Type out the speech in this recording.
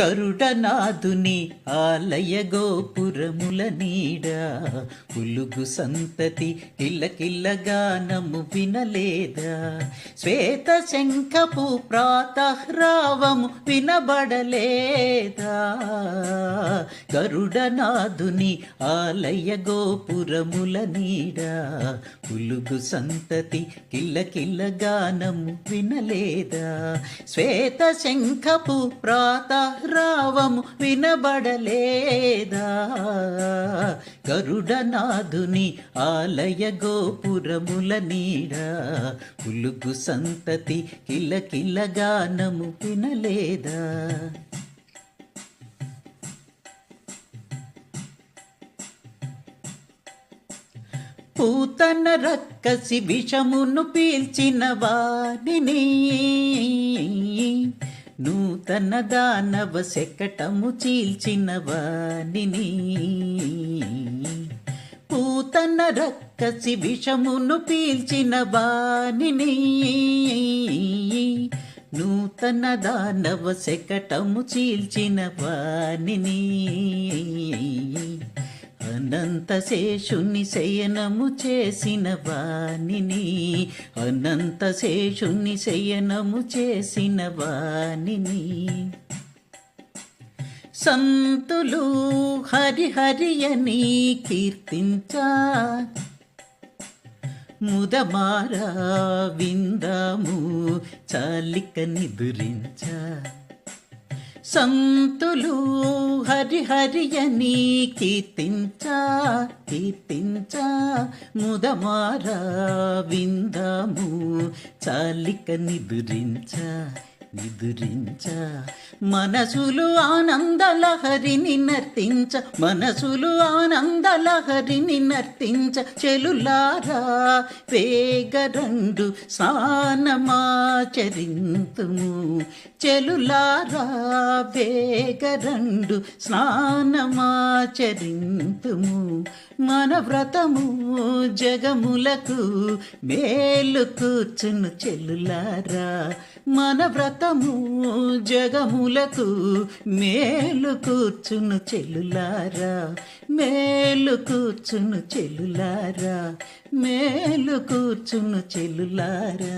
గరుడనాథుని ఆలయ గోపురముల నీడ. పులుగు సంతతి కిల్లకిల్ల గానము వినలేదా? శ్వేత శంఖపు ప్రాతహ్రావము వినబడలేదా? గరుడనాథుని ఆలయ గోపురముల నీడ. పులుగు సంతతి కిల్లకిల్లగానము వినలేదా? శ్వేత శంఖపు రావము వినబడలేదా? గరుడనాథుని ఆలయ గోపురముల నీడ పులుగు సంతతి కిలకిల గానము వినలేదా? పూతన రక్కసి విషమును పీల్చిన వాణిని నూతన దానవ శకటము చీల్చిన వాణిని పూతన రక్కసి విషమును పీల్చిన వాణిని నూతన దానవ శకటము చీల్చిన వాణిని అనంత శేషుని శయనము చేసిన వాణిని. అనంత శేషుని శయనము చేసిన వాణిని. సంతులు హరిహరి అని కీర్తించా. ముదమారా విందాము చాలిక నిదురించా. సంతులు హరిహరి అని కీర్తించా కీర్తించా. ముదమారా విందాము చాలిక నిదురించా. నిదురించా మనసులు ఆనందలహరిని నర్తించ మనసులు ఆనందలహరిని నర్తించ చెలులారా వేగరండు స్నానమాచరింతుము. చెలులారా వేగరండు స్నానమాచరింతుము. మన వ్రతము జగములకు మేలు కూర్చును చెలులారా. మన వ్రత వ్రతము జగములకు మేలు కూర్చును చెల్లులారా మేలు కూర్చును చెల్లులారా మేలు కూర్చును చెల్లులారా.